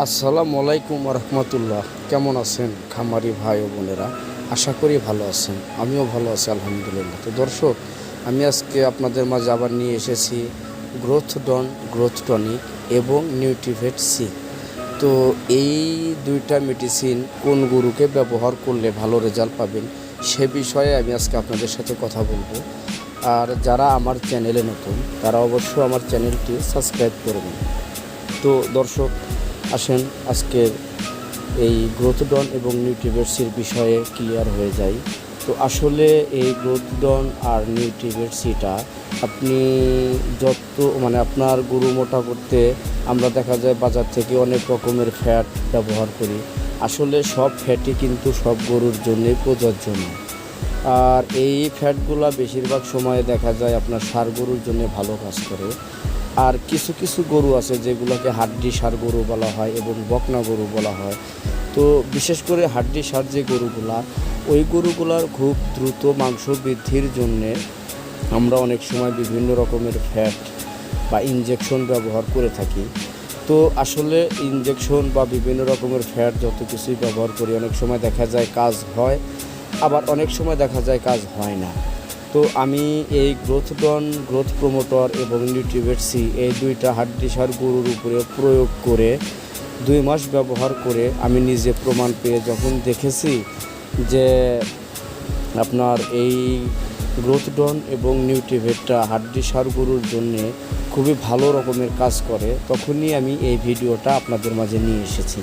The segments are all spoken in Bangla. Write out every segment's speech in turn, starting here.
আসসালামু আলাইকুম রহমতুল্লাহ। কেমন আছেন খামারি ভাই ও বোনেরা? আশা করি ভালো আছেন। আমিও ভালো আছি, আলহামদুলিল্লাহ। তো দর্শক, আমি আজকে আপনাদের মাঝে আবার নিয়ে এসেছি গ্রোথ ডন গ্রোথ টনিক এবং নিউট্রিভেট সি তো এই দুইটা মেডিসিন কোন গরুকে ব্যবহার করলে ভালো রেজাল্ট পাবেন সে বিষয়ে আমি আজকে আপনাদের সাথে কথা বলব। আর যারা আমার চ্যানেলে নতুন, তারা অবশ্যই আমার চ্যানেলটি সাবস্ক্রাইব করবেন তো দর্শক আসেন, আজকের এই গ্রোথডন এবং নিউট্রিভেটসির বিষয়ে ক্লিয়ার হয়ে যায় তো আসলে এই গ্রোথডন আর নিউট্রিভেটসিটা আপনি যত মানে আপনার গরু মোটা করতে আমরা দেখা যায় বাজার থেকে অনেক রকমের ফ্যাট ব্যবহার করি। আসলে সব ফ্যাটই কিন্তু সব গরুর জন্যই প্রযোজ্য নয় আর এই ফ্যাটগুলা বেশিরভাগ সময়ে দেখা যায় আপনার সার গরুর জন্য ভালো কাজ করে। আর কিছু কিছু গরু আছে যেগুলোকে হাড্ডি সার গরু বলা হয় এবং বকনা গরু বলা হয়। তো বিশেষ করে হাড্ডি সার যে গরুগুলা, ওই গরুগুলার খুব দ্রুত মাংস বৃদ্ধির জন্যে আমরা অনেক সময় বিভিন্ন রকমের ফ্যাট বা ইনজেকশন ব্যবহার করে থাকি। তো আসলে ইনজেকশন বা বিভিন্ন রকমের ফ্যাট যত কিছুই ব্যবহার করি, অনেক সময় দেখা যায় কাজ হয়, আবার অনেক সময় দেখা যায় কাজ হয় না। তো আমি এই গ্রোথ ডন গ্রোথ প্রমোটর এবং নিউট্রিভেট সি এই দুইটা হাড্ডি সার গরুর উপরে প্রয়োগ করে দুই মাস ব্যবহার করে আমি নিজে প্রমাণ পেয়ে যখন দেখেছি যে আপনার এই গ্রোথ ডন এবং নিউট্রিভেটটা হাড্ডি সার গরুর জন্যে খুবই ভালো রকমের কাজ করে, তখনই আমি এই ভিডিওটা আপনাদের মাঝে নিয়ে এসেছি।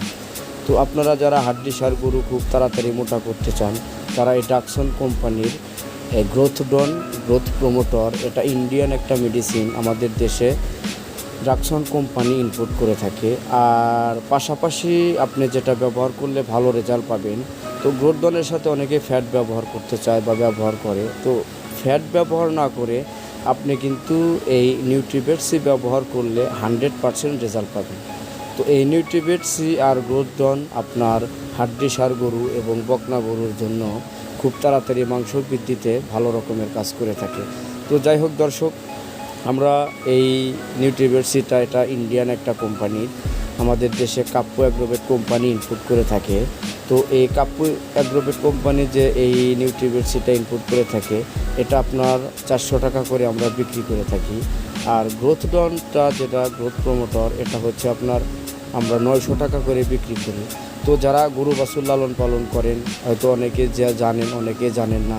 তো আপনারা যারা হাড্ডি সার গরু খুব তাড়াতাড়ি মোটা করতে চান, তারা এই ডাকসন কোম্পানির গ্রোথ ডন গ্রোথ প্রমোটর এটা ইন্ডিয়ান একটা মেডিসিন আমাদের দেশে ড্রাকসন কোম্পানি ইনপুট করে থাকে। আর পাশাপাশি আপনি যেটা ব্যবহার করলে ভালো রেজাল্ট পাবেন, তো গ্রোথ ডনের সাথে অনেকে ফ্যাট ব্যবহার করতে চায় বা ব্যবহার করে, তো ফ্যাট ব্যবহার না করে আপনি কিন্তু এই নিউট্রিবেট সি ব্যবহার করলে হান্ড্রেড পারসেন্ট রেজাল্ট পাবেন। তো এই নিউট্রিবেট সি আর গ্রোথ ডন আপনার হাড্ডি সার গরু এবং বকনা গরুর জন্য খুব তাড়াতাড়ি মাংস বৃদ্ধিতে ভালো রকমের কাজ করে থাকে। তো যাই হোক দর্শক, আমরা এই নিউট্রিভার্সিটা এটা ইন্ডিয়ান একটা কোম্পানি আমাদের দেশে কাপ্পু অ্যাগ্রোভেট কোম্পানি ইনপুট করে থাকে। তো এই কাপ্পু অ্যাগ্রোভেট কোম্পানি যে এই নিউট্রিভার্সিটা ইনপুট করে থাকে, এটা আপনার চারশো টাকা করে আমরা বিক্রি করে থাকি। আর গ্রোথ ডনটা যেটা গ্রোথ প্রমোটর এটা হচ্ছে আপনার আমরা নয়শো টাকা করে বিক্রি করি। তো যারা গরু বাছুর লালন পালন করেন, হয়তো অনেকে যা জানেন, অনেকে জানেন না।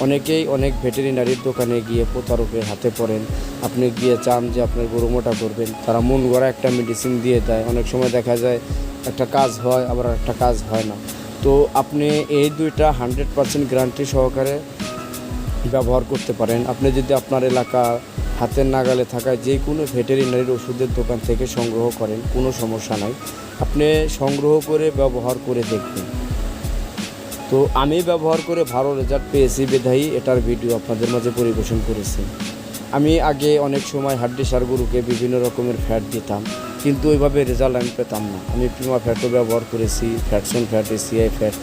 অনেকেই অনেক ভেটেরিনারির দোকানে গিয়ে প্রতারকের হাতে পড়েন। আপনি গিয়ে চান যে আপনার গরু মোটা করবেন। তারা মন গড়া একটা মেডিসিন দিয়ে দেয়। অনেক সময় দেখা যায় একটা কাজ হয়, আবার একটা কাজ হয় না। তো আপনি এই দুইটা হান্ড্রেড পার্সেন্ট গ্যারান্টি সহকারে ব্যবহার করতে পারেন। আপনি যদি আপনার এলাকা হাতের নাগালে থাকা যে কোনো ভেটেরিনারির ওষুধের দোকান থেকে সংগ্রহ করেন, কোনো সমস্যা নাই। আপনি সংগ্রহ করে ব্যবহার করে দেখবেন। তো আমি ব্যবহার করে ভালো রেজাল্ট পেয়েছি বিধায়ী, এটার ভিডিও আপনাদের মাঝে পরিবেশন করেছি। আমি আগে অনেক সময় হাড্ডি সার গরুকে বিভিন্ন রকমের ফ্যাট দিতাম, কিন্তু ওইভাবে রেজাল্ট আমি পেতাম না। আমি প্রিমা ফ্যাটও ব্যবহার করেছি ফ্যাটসন ফ্যাট এসিআই ফ্যাট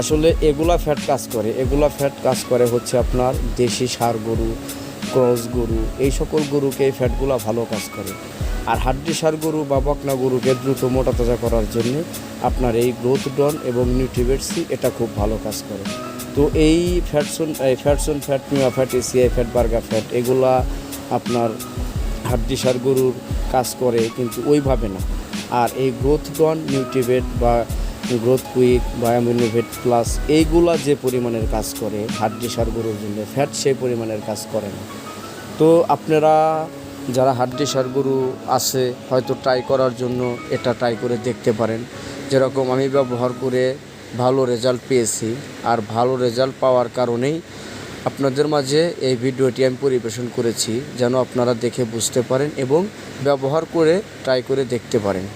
আসলে এগুলা ফ্যাট কাজ করে, এগুলা ফ্যাট কাজ করে হচ্ছে আপনার দেশি সার গরু ক্রস গরু, এই সকল গরুকে এই ফ্যাটগুলা ভালো কাজ করে। আর হাড্ডি সার গরু বা বকনা গরুকে দ্রুত মোটা তাজা করার জন্য আপনার এই গ্রোথ ডন এবং নিউট্রিবেটসি এটা খুব ভালো কাজ করে। তো এই ফ্যাটসন এই ফ্যাটসন ফ্যাট মিয়া fat, ACI fat burger fat, এগুলা আপনার হাড্ডি সার গরুর কাজ করে, কিন্তু ওইভাবে না। আর এই গ্রোথ ডন নিউট্রিবেট বা গ্রোথ কুইক বা অ্যামিনোভেট প্লাস এইগুলা যে পরিমাণের কাজ করে হাড্ডি সার গরুর জন্য ফ্যাট সেই পরিমাণের কাজ করে না। তো আপনারা যারা হাড্ডি সার গরু আছে, হয়তো ট্রাই করার জন্য এটা ট্রাই করে দেখতে পারেন। যেরকম আমি ব্যবহার করে ভালো রেজাল্ট পেয়েছি, আর ভালো রেজাল্ট পাওয়ার কারণেই আপনাদের মাঝে এই ভিডিওটি আমি পরিবেশন করেছি, যেন আপনারা দেখে বুঝতে পারেন এবং ব্যবহার করে ট্রাই করে দেখতে পারেন।